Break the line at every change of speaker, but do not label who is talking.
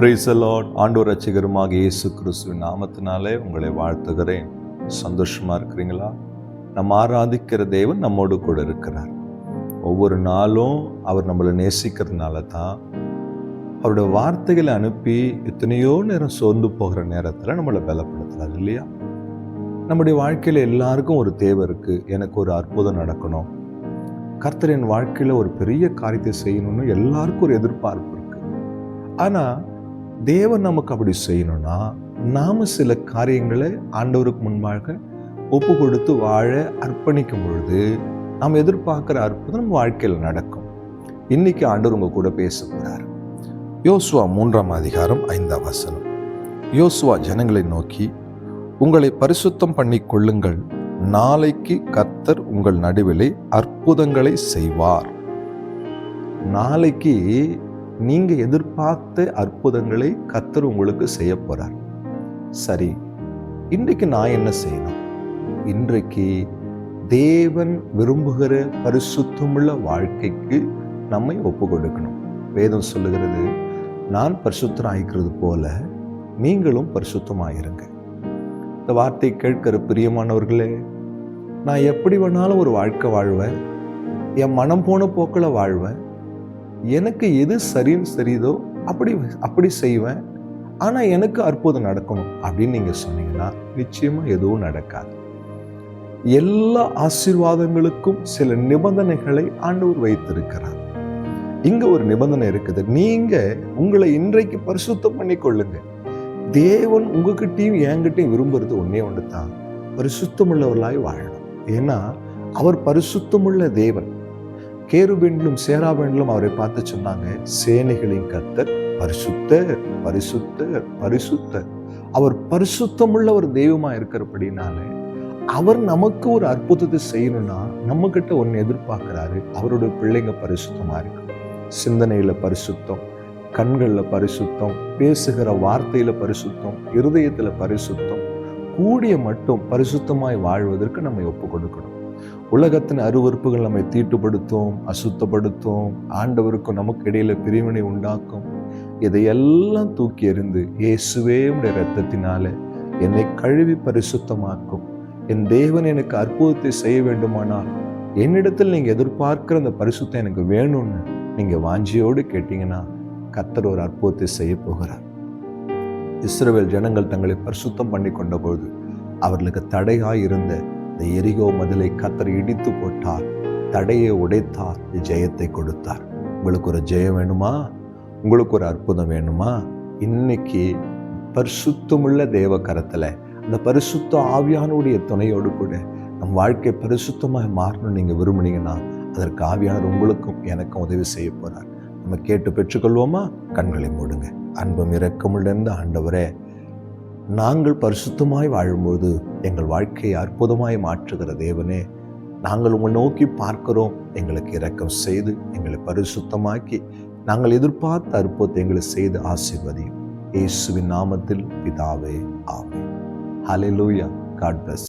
பிரைசலாட் ஆண்டோர் ரசிகருமாக இயேசு கிறிஸ்துவின் நாமத்தினாலே உங்களை வாழ்த்துகிறேன். சந்தோஷமாக இருக்கிறீங்களா? நம்ம ஆராதிக்கிற தேவன் நம்மோடு கூட இருக்கிறார். ஒவ்வொரு நாளும் அவர் நம்மளை நேசிக்கிறதுனால தான் அவருடைய வார்த்தைகளை அனுப்பி எத்தனையோ நேரம் சோர்ந்து போகிற நேரத்தில் நம்மளை பலப்படுத்துறாரு இல்லையா? நம்முடைய வாழ்க்கையில் எல்லாருக்கும் ஒரு தேவை இருக்குது எனக்கு ஒரு அற்புதம் நடக்கணும். கர்த்தர் என் வாழ்க்கையில் ஒரு பெரிய காரியத்தை செய்யணும்னு எல்லாருக்கும் ஒரு எதிர்பார்ப்பு இருக்குது ஆனால் தேவன் நமக்கு அப்படி செய்யணும்னா நாம் சில காரியங்களை ஆண்டவருக்கு முன்பாக ஒப்பு கொடுத்து வாழ அர்ப்பணிக்கும் பொழுது நாம் எதிர்பார்க்குற அற்புதம் நம்ம வாழ்க்கையில் நடக்கும். இன்னைக்கு ஆண்டவர் உங்கள் கூட பேச போகிறார் யோசுவா மூன்றாம் அதிகாரம் ஐந்தாம் வசனம். யோசுவா ஜனங்களை நோக்கி உங்களை பரிசுத்தம் பண்ணி கொள்ளுங்கள். நாளைக்கு கத்தர் உங்கள் நடுவிலே அற்புதங்களை செய்வார். நாளைக்கு நீங்க எதிர்பார்த்த அற்புதங்களை கத்தர் உங்களுக்கு செய்ய போறார். சரி இன்றைக்கு நான் என்ன செய்யணும்? இன்றைக்கு தேவன் விரும்புகிற பரிசுத்தமுள்ள வாழ்க்கைக்கு நம்மை ஒப்பு கொடுக்கணும் வேதம் சொல்லுகிறது நான் பரிசுத்தராயிருக்கிறது போல நீங்களும் பரிசுத்தமாயிருங்க. இந்த வார்த்தை கேட்கிற பிரியமானவர்களே நான் எப்படி வேணாலும் ஒரு வாழ்க்கை வாழ்வேன். என் மனம் போன போக்கில் வாழ்வேன். எனக்கு எது சரின்னு சரிதோ அப்படி அப்படி செய்வேன். ஆனால் எனக்கு அற்புதம் நடக்கணும் அப்படின்னு நீங்கள் சொன்னீங்கன்னா நிச்சயமாக எதுவும் நடக்காது. எல்லா ஆசீர்வாதங்களுக்கும் சில நிபந்தனைகளை ஆண்டவர் வைத்திருக்கிறார். இங்க ஒரு நிபந்தனை இருக்குது. நீங்க உங்களை இன்றைக்கு பரிசுத்தம் பண்ணி கொள்ளுங்க தேவன் உங்ககிட்டயும் என்கிட்டயும் விரும்புறது ஒன்னே ஒன்று தான் பரிசுத்தமுள்ளவர்களாய் வாழணும். ஏன்னா அவர் பரிசுத்தமுள்ள தேவன். கேருபெண்டிலும் சேராபெண்களும் அவரை பார்த்து சொன்னாங்க சேனைகளின் கத்தர் பரிசுத்தர் பரிசுத்தர் பரிசுத்தர். அவர் பரிசுத்தமுள்ள ஒரு தெய்வமா இருக்கிறபடினாலே அவர் நமக்கு ஒரு அற்புதத்தை செய்யணும்னா நம்ம கிட்ட ஒன்று எதிர்பார்க்கிறாரு. அவருடைய பிள்ளைங்க பரிசுத்தமா இருக்கு. சிந்தனையில பரிசுத்தம் கண்கள்ல பரிசுத்தம் பேசுகிற வார்த்தையில பரிசுத்தம் இருதயத்துல பரிசுத்தம். கூடிய மட்டும் பரிசுத்தமாய் வாழ்வதற்கு நம்ம ஒப்பு கொடுக்கணும் உலகத்தின் அருவறுப்புகள் நம்மை தீட்டுப்படுத்தும் அசுத்தப்படுத்தும். ஆண்டவருக்கும் நமக்கு இடையில பிரிவினை உண்டாக்கும். இதையெல்லாம் தூக்கி எறிந்து இயேசுவே உடைய ரத்தத்தினால என்னை கழுவி பரிசுத்தமாக்கும். என் தேவன் எனக்கு அற்புதத்தை செய்ய வேண்டுமானால் என்னிடத்தில் நீங்க எதிர்பார்க்கிற அந்த பரிசுத்தம் எனக்கு வேணும்னு நீங்க வாஞ்சியோடு கேட்டீங்கன்னா கத்தர் ஒரு அற்புதத்தை செய்ய போகிறார். இஸ்ரவேல் ஜனங்கள் தங்களை பரிசுத்தம் பண்ணி கொண்ட பொழுது அவர்களுக்கு தடையாக இருந்த இந்த எரிகோ மதிலை கத்தர் இடித்து போட்டார் தடையை உடைத்தார் ஜெயத்தை கொடுத்தார். உங்களுக்கு ஒரு ஜெயம் வேணுமா? உங்களுக்கு ஒரு அற்புதம் வேணுமா? இன்னைக்கு பரிசுத்தமுள்ள தேவ கரத்தில் அந்த பரிசுத்த ஆவியானுடைய துணையோடு கூட நம் வாழ்க்கை பரிசுத்தமாக மாறணும்னு நீங்கள் விரும்புனீங்கன்னா அதற்கு ஆவியானவர் உங்களுக்கும் எனக்கும் உதவி செய்ய போகிறார் நம்ம கேட்டு பெற்றுக்கொள்வோமா? கண்களை மூடுங்க. அன்பும் இரக்கமுள்ள ஆண்டவரே நாங்கள் பரிசுத்தமாய் வாழும்போது எங்கள் வாழ்க்கையை அற்புதமாய் மாற்றுகிற தேவனே நாங்கள் உங்களை நோக்கி பார்க்கிறோம். எங்களுக்கு இரக்கம் செய்து எங்களை பரிசுத்தமாக்கி நாங்கள் எதிர்பார்த்த அற்புதத்தை எங்களை செய்து ஆசிர்வதி இயேசுவின் நாமத்தில் பிதாவே ஆமே லூயா காட் பிளஸ்